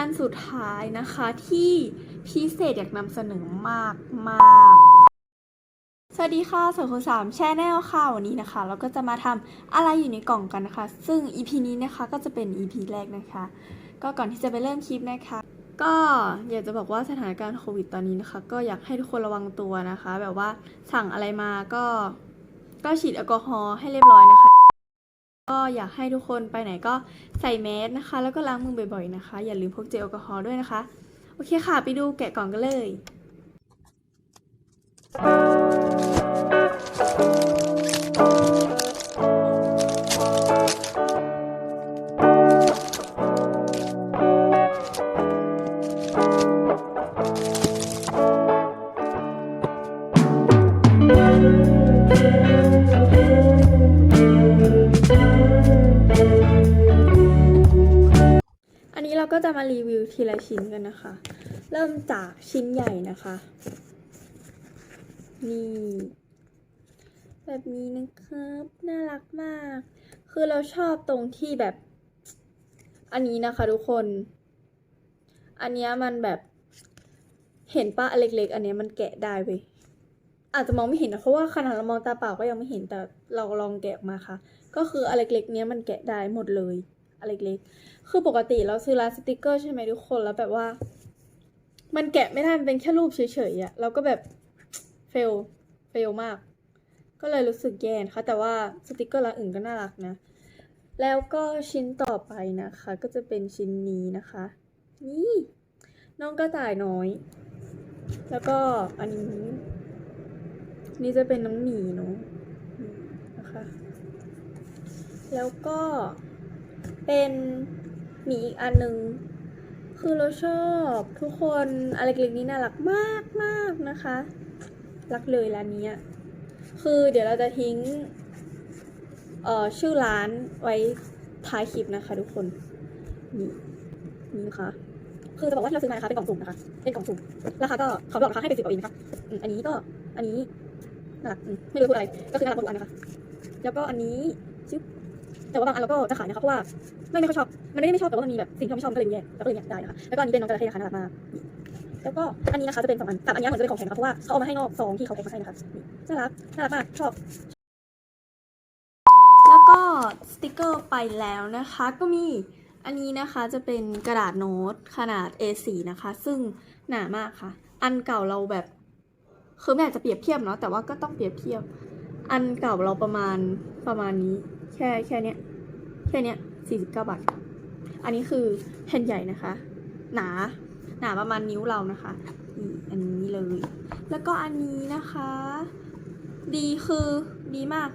อันสุดท้ายนะคะที่พิเศษอยากนำเสนอมากมากสวัสดีค่ะส่วคุณสามแชนแนลค่ะ วันนี้นะคะ เราก็จะมาทำอะไรอยู่ในกล่องกันนะคะ ซึ่ง EP นี้นะคะก็จะเป็น EP แรกนะคะ ก็ก่อนที่จะไปเริ่มคลิปนะคะ ก็อยากจะบอกว่าสถานการณ์โควิดตอนนี้นะคะ ก็อยากให้ทุกคนระวังตัวนะคะ แบบว่าสั่งอะไรมาก็ก็ฉีดแอลกอฮอล์ให้เรียบร้อยนะคะ ก็อยากให้ทุกคนไปไหนก็ใส่แมสนะคะ แล้วก็ล้างมือบ่อยๆนะคะ อย่าลืมพกเจลแอลกอฮอล์ด้วยนะคะ โอเคค่ะ ไปดูแกะกล่องกันเลย เราก็จะมารีวิวทีละชิ้นกันนะคะ เริ่มจากชิ้นใหญ่นะคะ นี่ แบบนี้นะครับ น่ารักมาก คือเราชอบตรงที่แบบ อันนี้นะคะทุกคน อันนี้มันแบบ เห็นปะอันเล็กๆ อันนี้มันแกะได้เว้ยอาจจะมองไม่เห็นนะเพราะว่าขนาดเรามองตาเปล่าก็ยังไม่เห็นแต่เราลองแกะมาค่ะ ก็คืออันเล็กๆเนี้ยมันแกะได้หมดเลย อันเล็กคือปกติเราซื้อร้านสติกเกอร์ใช่ไหมทุกคนแล้วแบบว่า มันแกะไม่ได้มันเป็นแค่รูปเฉยๆอะเราก็แบบเฟลเฟลมาก ก็เลยรู้สึกแย่นะคะแต่ว่าสติกเกอร์ร้านอื่นก็น่ารักนะ แล้วก็ชิ้นต่อไปนะคะ ก็จะเป็นชิ้นนี้นะคะ นี่น้องกระต่ายน้อย แล้วก็อันนี้นี่จะเป็นน้องหมีเนาะนะคะ แล้วก็ เป็นหมีอีกอันหนึ่งคือเราชอบทุกคนอะไรเล็กๆนี้น่ารักมากมากนะคะ รักเลยร้านนี้คือเดี๋ยวเราจะทิ้งเอ่อชื่อร้านไว้ท้ายคลิปนะคะ ทุกคนนี่นี่นะคะคือจะบอกว่าที่เราซื้อมานะคะเป็นกล่องสุ่มนะคะ เป็นกล่องสุ่มราคาก็เขาบอกราคาให้เป็นสิบกว่าเองนะคะอันนี้ก็อันนี้น่ารักไม่รู้พูดอะไรก็คือน่ารักหมดอันนะคะ แล้วก็อันนี้ชึบ แต่ว่าบางอันเราก็จะขายนะคะเพราะว่าไม่ไม่ค่อยชอบ มันไม่ได้ไม่ชอบแต่ว่ามันมีแบบสิ่งที่เราไม่ชอบก็เลยแย่ก็เลยอยากได้นะคะแล้วก็อันนี้เป็นน้องจระเข้นะคะน่ารักมากแล้วก็อันนี้นะคะจะเป็นสองอันแต่อันนี้เหมือนจะเป็นของแข็งนะคะเพราะว่าเขาเอามาให้นอกซองที่เขาแพ็คมาให้นะคะนี่น่ารักน่ารักมากชอบแล้วก็สติกเกอร์ไปแล้วนะคะก็มีอันนี้นะคะจะเป็นกระดาษโน้ตขนาด A4 นะคะ ซึ่งหนามากค่ะ อันเก่าเราแบบคือไม่อยากจะเปรียบเทียบเนาะแต่ว่าก็ต้องเปรียบเทียบ อันเก่าเราประมาณประมาณนี้ แค่แค่เนี้ยแค่เนี้ย49บเก้าบาท อันนี้คือแผ่นใหญ่นะคะ หนาหนาประมาณนิ้วเรานะคะนี่อันนี้เลย แล้วก็อันนี้นะคะ ดีคือดีมาก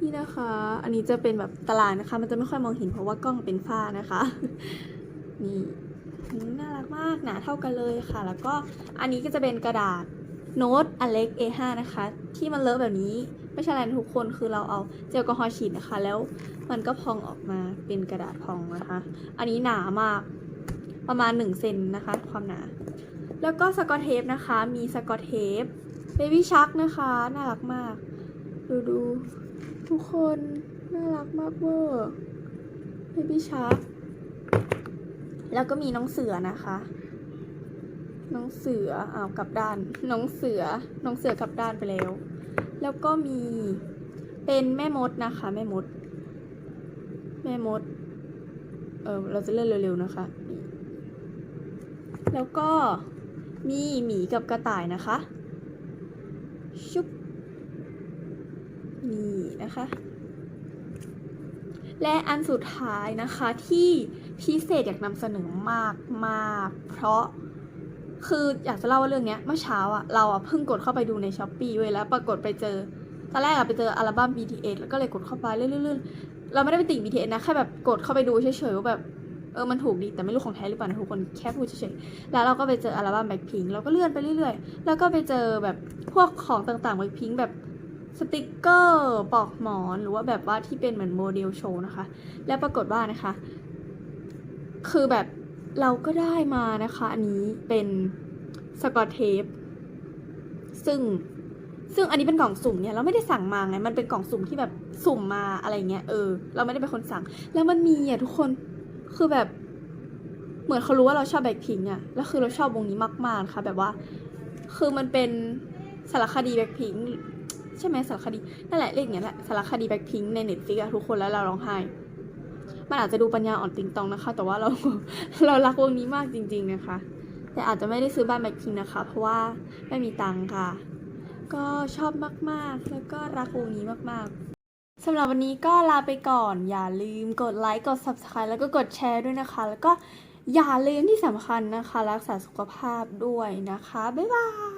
นี่นะคะ อันนี้จะเป็นแบบตารางนะคะ มันจะไม่ค่อยมองเห็นเพราะว่ากล้องเป็นฝ้านะคะ นี่น่ารักมากหนาเท่ากันเลยค่ะ แล้วก็อันนี้ก็จะเป็นกระดาษโน้ตอเล็ก A5 นะคะ ที่มันเลอะแบบนี้ ไม่ใช่อะไรทุกคนคือเราเอาเจลแอลกอฮอล์ฉีดนะคะ แล้วมันก็พองออกมาเป็นกระดาษพองนะคะ อันนี้หนามากประมาณ1เซนนะคะ ความหนา แล้วก็สกอตเทปนะคะ มีสกอตเทปเบบี้ชักนะคะ น่ารักมาก ดูดูทุกคนน่ารักมากเวอร์เบบี้ชาร์แล้วก็มีน้องเสือนะคะ น้องเสืออ้าวกลับด้าน น้องเสือ น้องเสือกลับด้านไปแล้ว แล้วก็มีเป็นแม่มดนะคะ แม่มด แม่มด เออเราจะเลื่อนเร็วๆนะคะ แล้วก็มีหมีกับกระต่ายนะคะ ชุบนี่นะคะ และอันสุดท้ายนะคะที่พิเศษอยากนำเสนอมากมากเพราะ คืออยากจะเล่าว่าเรื่องเนี้ยเมื่อเช้าอะเราอะเพิ่งกดเข้าไปดูในช้อปปีเว้ยแล้วปรากฏไปเจอตอนแรกอะไปเจออัลบั้ม BTS แล้วก็เลยกดเข้าไปเรื่อยๆเราไม่ได้ไปติ่ง BTS นะแค่แบบกดเข้าไปดูเฉยๆว่าแบบเออมันถูกดีแต่ไม่รู้ของแท้หรือเปล่านะทุกคนแค่พูดเฉยๆแล้วเราก็ไปเจออัลบั้ม Blackpink เราก็เลื่อนไปเรื่อยๆ แล้วก็ไปเจอแบบพวกของต่างๆ Blackpink แบบสติกเกอร์ปลอกหมอนหรือว่าแบบว่าที่เป็นเหมือนโมเดลโชว์นะคะ แล้วปรากฏว่านะคะ คือแบบ เราก็ได้มานะคะ อันนี้เป็นสกอตเทปซึ่งซึ่งอันนี้เป็นกล่องสุ่มเนี่ยเราไม่ได้สั่งมาไง มันเป็นกล่องสุ่มที่แบบสุ่มมาอะไรเงี้ยเออ เราไม่ได้เป็นคนสั่ง แล้วมันมีอะทุกคนคือแบบ เหมือนเขารู้ว่าเราชอบแบ็คพิงอะแล้วคือเราชอบวงนี้มากๆค่ะ แบบว่า คือมันเป็นสารคดีแบ็คพิงใช่ไหมสารคดีนั่นแหละเรียกอย่างนี้ยแหละสารคดีแบ็คพิงในเน็ตฟิกอะทุกคนแล้วเราร้องไห้ มันอาจจะดูปัญญาอ่อนติงตองนะคะ แต่ว่าเราเรารักวงนี้มากจริง ๆนะคะ แต่อาจจะไม่ได้ซื้อบ้านแบ็คพิงนะคะ เพราะว่าไม่มีตังค์ค่ะ ก็ชอบมากๆ แล้วก็รักวงนี้มากๆสำหรับวันนี้ก็ลาไปก่อน อย่าลืมกดไลค์กด subscribe แล้วก็กดแชร์ด้วยนะคะ แล้วก็อย่าลืมที่สำคัญนะคะ รักษาสุขภาพด้วยนะคะ บ๊ายบาย